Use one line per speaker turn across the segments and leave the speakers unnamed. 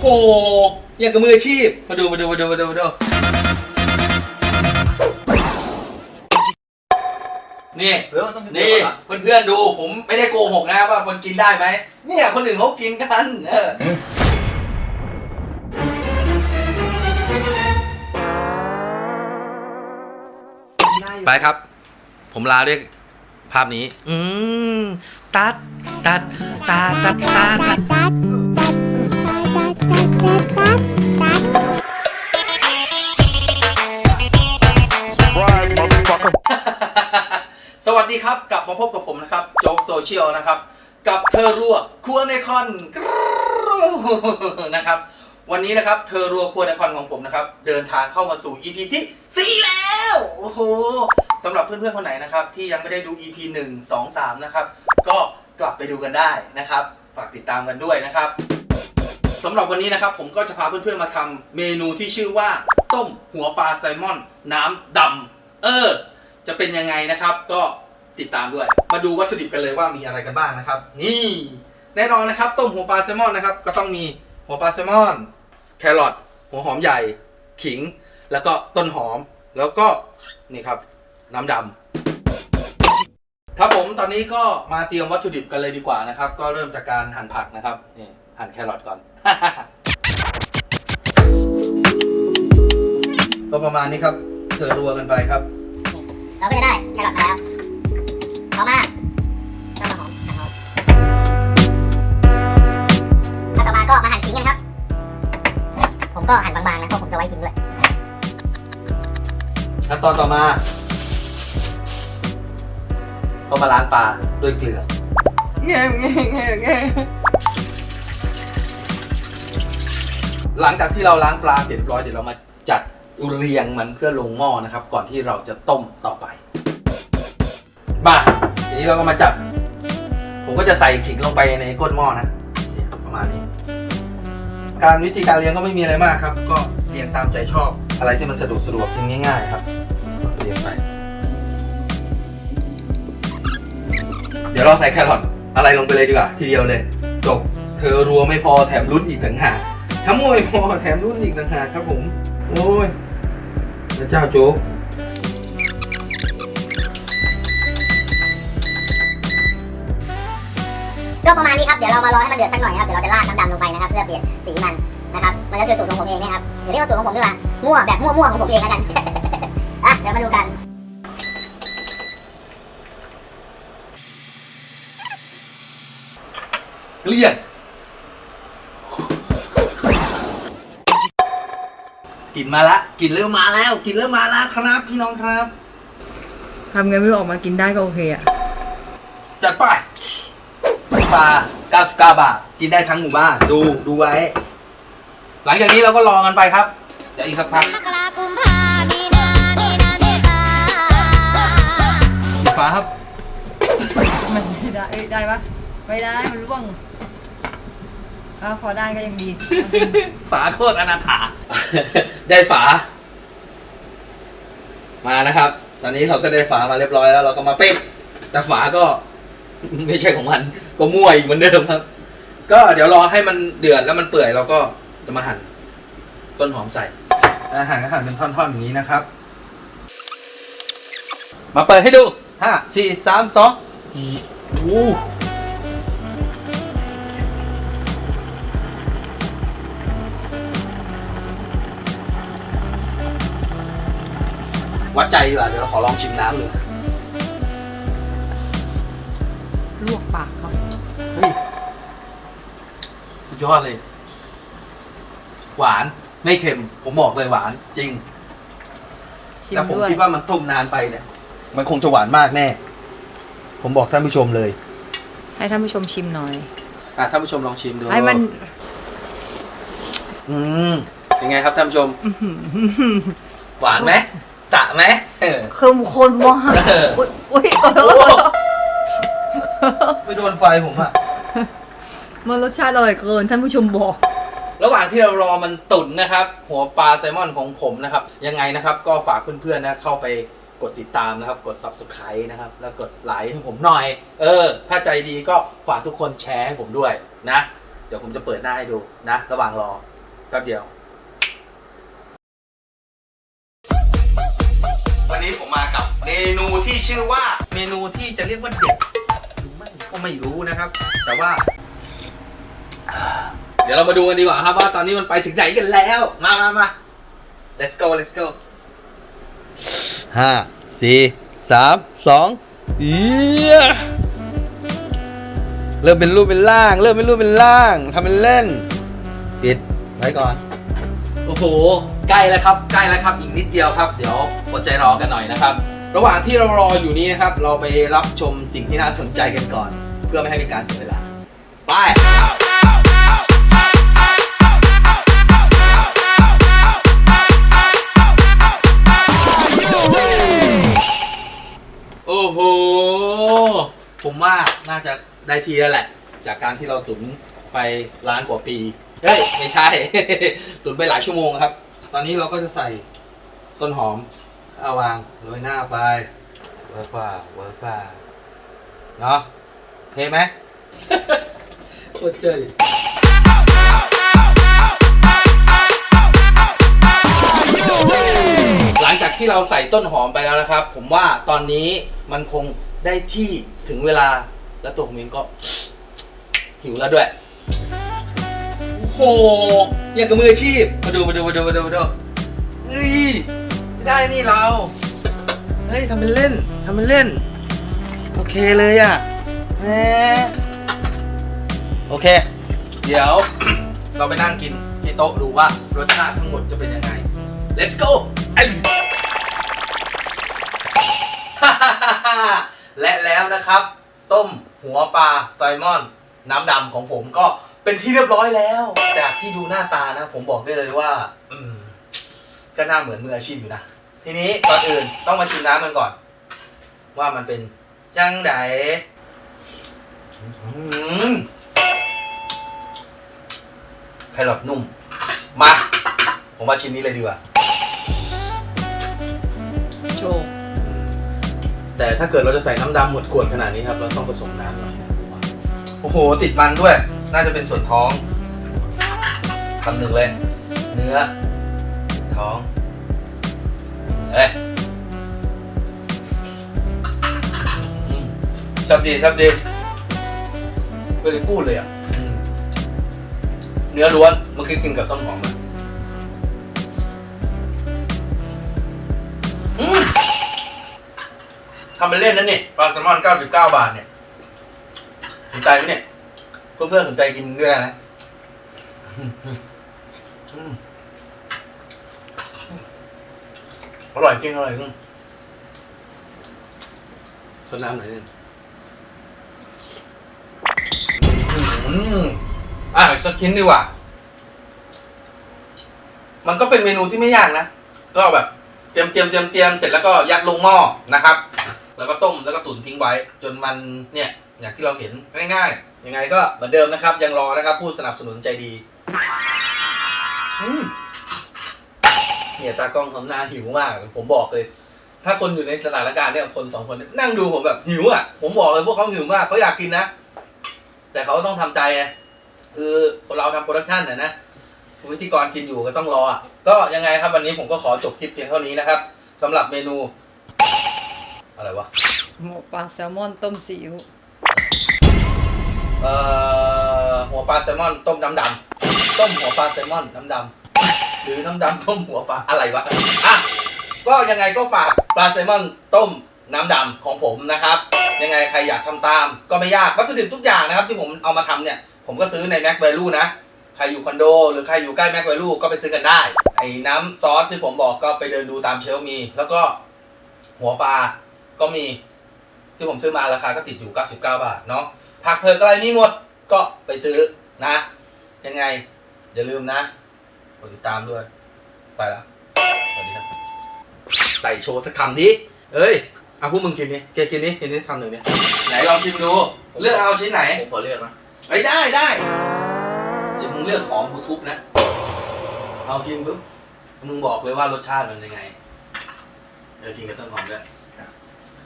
โหอย่างกับมืออาชีพ มาดูมาดูมาดูมาดูมาดู นี่
หรือมันต้อง
นี่เพื่อนๆดูผมไม่ได้โกหกนะว่าคนกินได้ไหมเนี่ยคนอื่นเขากินกัน เออไปครับ ผมลาด้วยภาพนี้ อืมตัดตัดตาตัดตาตัดส วัสดีครับ กลับมาพบกับผมนะครับ โจ๊กโซเชียลนะครับ กับเธอรัวครัวในคอนนะครับ วันนี้นะครับเธอรัวครัวในคอนของผมนะครับ เดินทางเข้ามาสู่ EP ที่ 4 แล้วโอ้โหสำหรับเพื่อนๆคนไหนนะครับ ที่ยังไม่ได้ดู EP 1 2 3 นะครับ ก็กลับไปดูกันได้นะครับ ฝากติดตามกันด้วยนะครับสำหรับวันนี้นะครับ ผมก็จะพาเพื่อนๆมาทำเมนูที่ชื่อว่า ต้มหัวปลาไซลมอน น้ำดำเออจะเป็นยังไงนะครับก็ ติดตามด้วย มาดูวัตถุดิบกันเลยว่ามีอะไรกันบ้างนะครับ นี่แน่นอนนะครับ ต้มหัวปลาแซลมอนนะครับ ก็ต้องมีหัวปลาแซลมอน แครอทหัวหอมใหญ่ ขิง แล้วก็ต้นหอมแล้วก็นี่ครับ น้ำดำครับผมตอนนี้ก็มาเตรียมวัตถุดิบกันเลยดีกว่านะครับ ก็เริ่มจากการหั่นผักนะครับนี่หั่นแครอทก่อน ก็ประมาณนี้ครับเธอรัวกันไปครับ
เราก็จะได้แครอทมาแล้ว ต่อมาต้นหอมหั่นหอมถ้าต่อมาก็มาหั่นขิงกันครับ ผมก็หั่นบางๆนะเพราะผมจะไว้กินด้วย
ขั้นตอนต่อมาต้องมาล้างปลาด้วยเกลือแง่แง่แง่แง่หลังจากที่เราล้างปลาเสร็จเรียบร้อยเดี๋ยวเรามาจัดเรียงมันเพื่อลงหม้อนะครับ ก่อนที่เราจะต้มต่อไป มาที นี้เราก็มาจัดผมก็จะใส่ขิงลงไปในก้นหม้อนะนี่ยประมาณนี้ การวิธีการเลี้ยงก็ไม่มีอะไรมากครับ ก็เลี้ยงตามใจชอบ อะไรที่มันสะดวกสะดวกที่ง่าย ๆ ครับเลี้ยงไป เดี๋ยวเราใส่แครอทอะไรลงไปเลยดีกว่า ทีเดียวเลยจบเธอรัวไม่พอแถมรุ่นอีกต่างหากทั้งมวยพอแถมรุ่นอีกต่างหากครับผม โอ้ยพระเจ้าโจ๊ก
ก็ประมาณนี้ครับเดี๋ยวเรามารอให้มันเดือดสักหน่อยนะครับเดี๋ยวเราจะราดน้ำดำลงไปนะครับ เพื่อเปลี่ยนสีมันนะครับมันก็คือสูตรของผมเองนะครับเดี๋ยวเรียกว่าสูตรของผมดีกว่ามั่วแบบมั่วๆของผมเองแล้วกันอะเดี๋ยวมาดูกัน
เกลี้ยงกลินมาละกลินเริ่มมาแล้วกลินเริ่มมาแล้วครับพี่น้องครับ
ทำไงไม่รู้ออกมากินได้ก็โอเคอะ
จัดไป ปลา 99 บาท กินได้ทั้งหมู่บ้าน ดูดูไว้ หลังจากนี้เราก็รอกันไปครับ เดี๋ยวอีกสักพัก
มกรากุมภามีนามีนาเมษา
ปิดฝาครับ
มันไม่ได้เอ้ยได้ปะไม่ได้ มันร่วงอ้าวพอได้ก็ยังดี
ฝาโคตรอนาถา ได้ฝา มานะครับ ตอนนี้เราก็ได้ฝามาเรียบร้อยแล้ว เราก็มาปิดแต่ฝาก็ ไม่ใช่ของมัน ก็มั่วอีกเหมือนเดิมครับ ก็เดี๋ยวรอให้มันเดือดแล้วมันเปื่อยเราก็จะมาหั่นต้นหอมใส่อาหั่นก็หั่นเป็นท่อนๆอย่างนี้นะครับ มาเปิดให้ดูห้าสี่สามสองโอ้วัดใจดีกว่าเดี๋ยวเราขอลองชิมน้ำเลย
ปากเขา
เฮ้ย สุดยอดเลย หวานไม่เค็ม ผมบอกเลยหวาน จริง
ชิม
แล้วผม
ด้วย
คิดว่ามันต้มนานไปเนี่ย มันคงจะหวานมากแน่ ผมบอกท่านผู้ชมเลย
ให้ท่านผู้ชมชิมหน่อย
อะท่านผู้ชมลองชิมดู
ให้มัน
อืมเป็นไงครับท่านผู้ชม
อื้อหือ
หวานไหมสะไหมเออ
เข้มข้นมาก
เออ
อุ้ยอุ้ยเอ
โอ้
อ
ไม่โดนไฟผมอะ
มันรสชาติอร่อยเกินท่านผู้ชมบอก
ระหว่างที่เรารอมันตุ๋นนะครับ หัวปลาแซลมอนของผมนะครับ ยังไงนะครับ ก็ฝากเพื่อนๆนะเข้าไปกดติดตามนะครับ กด subscribe นะครับ แล้วกดไลค์ให้ผมหน่อย เออ ถ้าใจดีก็ฝากทุกคนแชร์ให้ผมด้วยนะ เดี๋ยวผมจะเปิดหน้าให้ดูนะ ระหว่างรอแป๊บเดียว วันนี้ผมมากับเมนูที่ชื่อว่าเมนูที่จะเรียกว่าเด็ดหรือไม่ ก็ไม่รู้นะครับ แต่ว่า เดี๋ยวเรามาดูกันดีกว่าครับว่าตอนนี้มันไปถึงไหนกันแล้ว มามามา let's go let's go ห้าสี่สามสองเอียเริ่มเป็นรูปเป็นร่าง เริ่มเป็นรูปเป็นร่างทำเป็นเล่น ปิดไว้ก่อน โอ้โห ใกล้แล้วครับ ใกล้แล้วครับ อีกนิดเดียวครับ เดี๋ยวอดใจรอกันหน่อยนะครับ ระหว่างที่เรารออยู่นี้นะครับ เราไปรับชมสิ่งที่น่าสนใจกันก่อน เพื่อไม่ให้เป็นการเสียเวลา ไป โอ้โห ผมว่าน่าจะได้ทีแล้วแหละ จากการที่เราตุนไปล้านกว่าปี เฮ้ย ไม่ใช่ ตุนไปหลายชั่วโมงครับ ตอนนี้เราก็จะใส่ต้นหอม เอาวางโรยหน้าไปเวิร์กว่าเวิร์กว่าเนาะ เคไหมโคตรเจ๋ยหลังจากที่เราใส่ต้นหอมไปแล้วนะครับ ผมว่าตอนนี้มันคงได้ที่ถึงเวลาแล้วตัวผมเองก็ หิวแล้วด้วย โอ้โหอย่างกับมืออาชีพ มาดูมาดูมาดูมาดูมาดูเฮ้ยไม่ได้นี่เรา เฮ้ยทำเป็นเล่นทำเป็นเล่น โอเคเลยอะ แหมโอเค เดี๋ยว เราไปนั่งกินที่โต๊ะดูว่ารสชาติทั้งหมดจะเป็นยังไง let's go ไอ้ และแล้วนะครับ ต้มหัวปลาไซลมอน น้ำดำของผมก็เป็นที่เรียบร้อยแล้ว จากที่ดูหน้าตานะ ผมบอกได้เลยว่า อืม ก็น่าเหมือนมืออาชีพอยู่นะ ทีนี้ก่อนอื่นต้องมาชิมน้ำมันก่อน ว่ามันเป็นจังได อืมไพลอตนุ่ม มา ผมมาชิมนี้เลยดีกว่า
โชว์
แต่ถ้าเกิดเราจะใส่น้ำดำหมดขวดขนาดนี้ครับ เราต้องผสมน้ำหน่อยนะผมว่าโอ้โห ติดมันด้วย น่าจะเป็นส่วนท้องคำหนึ่งเลย เนื้อ ท้อง เอ้ยอืมชับดีชับดี ไม่ได้พูดเลยอะอืมเนื้อล้วนเมื่อกี้กินกับต้นหอมอะอืมทำเป็นเล่นนะเนี่ยปลาแซลมอน 99 บาทเนี่ยสนใจไหมเนี่ยเพื่อนๆสนใจกินด้วยนะอืมอืมอร่อยจริงอร่อยจริงสดน้ำหน่อยนึง อืมอะอีกสักชิ้นดีกว่า มันก็เป็นเมนูที่ไม่ยากนะ ก็แบบเตรียมเตรียมเตรียมเตรียมเสร็จแล้วก็ยัดลงหม้อนะครับ แล้วก็ต้มแล้วก็ตุ๋นทิ้งไว้ จนมันเนี่ย อย่างที่เราเห็นง่ายๆยังไงก็เหมือนเดิมนะครับ ยังรอนะครับ ผู้สนับสนุนใจดีอืมเนี่ยตากล้องทำหน้าหิวมาก ผมบอกเลย ถ้าคนอยู่ในสถานการณ์เนี่ยคนสองคนนั่งดูผมแบบหิวอะ ผมบอกเลยพวกเขาหิวมากเขาอยากกินนะ แต่เขาก็ต้องทำใจไงคือคนเราทำโปรดักชันน่ะนะวิธีกรกินอยู่ก็ต้องรออะก็ยังไงครับวันนี้ผมก็ขอจบคลิปเพียงเท่านี้นะครับสำหรับเมนู อะไรวะ
หมกปลาแซลมอนต้มซีอิ๊ว
เอ่อหัวปลาแซลมอนต้มน้ำดำต้มหัวปลาแซลมอนน้ำดำหรือน้ำดำต้มหัวปลาอะไรวะอะก็ยังไงก็ฝากปลาแซลมอนต้ม น้ำดำของผมนะครับ ยังไงใครอยากทำตามก็ไม่ยากวัตถุดิบทุกอย่างนะครับที่ผมเอามาทำเนี่ยผมก็ซื้อในแม็ก v วลูนะ ใครอยู่คอนโด หรือใครอยู่ใกล้แม็ก v วลูก็ไปซื้อกันได้ ไอ้น้ำซอสที่ผมบอกก็ไปเดินดูตามเชลฟ์มี แล้วก็หัวปลาก็มีที่ผมซื้อมาราคาก็ติดอยู่ 99 บาทเนาะผักเผือกอะไรมีหมดก็ไปซื้อนะ ยังไง อย่าลืมนะกดติดตามด้วย ไปแล้วสวัสดีครับ ใส่โชว์สักคำดิเอ้ย อาพวกมึงกินนี่แกกินนี่กินนี่คำหนึ่งเนี่ยไหนลองชิมดู เลือกเอาชิ้นไหน
ผมขอเลือกนะ
ไอ้ยได้ได้เดี๋ยวมึงเลือกของบลูทูธนะ เอากินปุ๊บมึงบอกเลยว่ารสชาติมันยังไงเออกินกับต้นหอมด้วย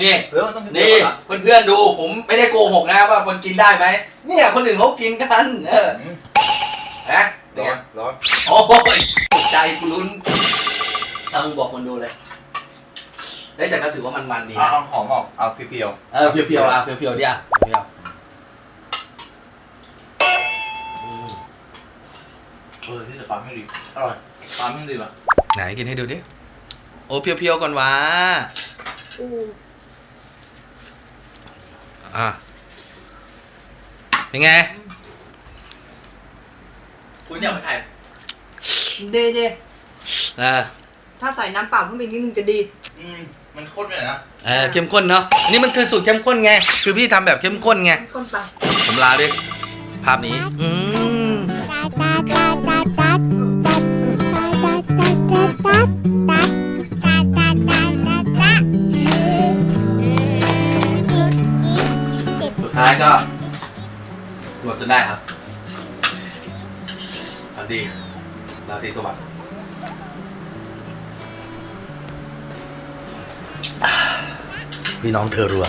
นี่
เออมันต้อง
นี่เพื่อนๆดูผมไม่ได้โกหกนะว่าคนกินได้ไหมเนี่ยคนอื่นเขากินกัน เออ
อืม
นะ
ร้อนร้อน
โอ้ยตกใจกูลุ้นต้องบอกคนดูเลย เฮ้ยแต่ก็ถือว่ามันมันๆดี
เอา
นะ
เอาหอมออกเอาเพียว
เออเพียวๆอะเพียวๆดิอะเพียวอืม
ๆเออที่จะปลาไม่ดีอร่อยปลาไม่ดีป่ะ
ไหนกินให้ดูดิโอ้เพียวๆก่อนวะอะเป็นไง
คุณอยากไปถ่าย
เดเด
เออ
ถ้าใส่น้ำเปล่าขึ้นไปนิดนึงจะดี
อืม มันข้นไปหน่อยนะ
เออเข้มข้นเนาะอันนี่มันคือสูตรเข้มข้นไง คือพี่ทำแบบเข้มข้นไง
ข้นไป
ผมลาด้วยภาพนี้ อืม สุดท้ายก็หมดจนได้ครับสวัสดีราตรีสวัสดิ์ พี่น้องเธอรัว